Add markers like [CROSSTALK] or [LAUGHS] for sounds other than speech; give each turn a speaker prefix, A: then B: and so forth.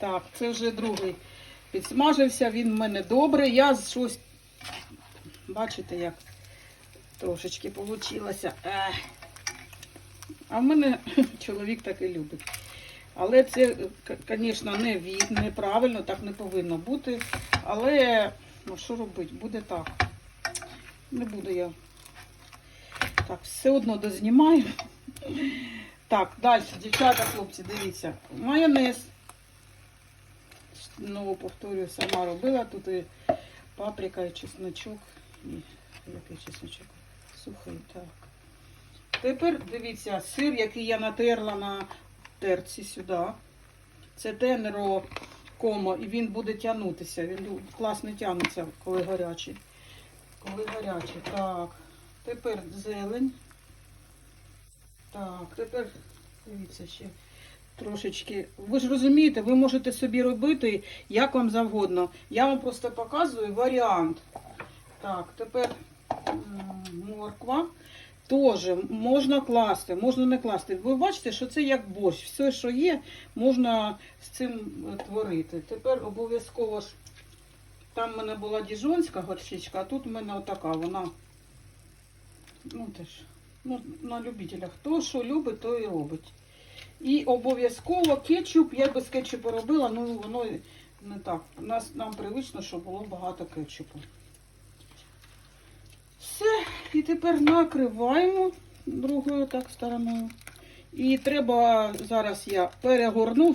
A: Так, це вже другий. Підсмажився, він в мене добре. Я щось, бачите, як трошечки вийшло. А в мене [LAUGHS] чоловік так і любить. Але це, звісно, не від, неправильно, так не повинно бути. Але, ну що робити, буде так. Не буду я. Так, все одно дознімаю. Так, далі, дівчата, хлопці, дивіться. Майонез. Знову повторюю, сама робила. Тут і паприка, і чесночок. І який чесночок? Сухий, так. Тепер дивіться, сир, який я натерла на терці сюди. Це тенеро комо, і він буде тягнутися. Він класно тягнеться, коли гарячий. Коли гарячий. Так. Тепер зелень. Так, тепер дивіться ще трошечки. Ви ж розумієте, ви можете собі робити як вам завгодно. Я вам просто показую варіант. Так, тепер морква. Теж можна класти, можна не класти. Ви бачите, що це як борщ. Все, що є, можна з цим творити. Тепер обов'язково ж там в мене була діжонська горчичка, а тут в мене отака, вона ну теж ну, на любителя. Хто що любить, то і робить. І обов'язково кетчуп, я без кетчупу робила, ну воно не так. У нас нам привично, щоб було багато кетчупу. Все, і тепер накриваємо другою так стороною. І треба зараз я перегорну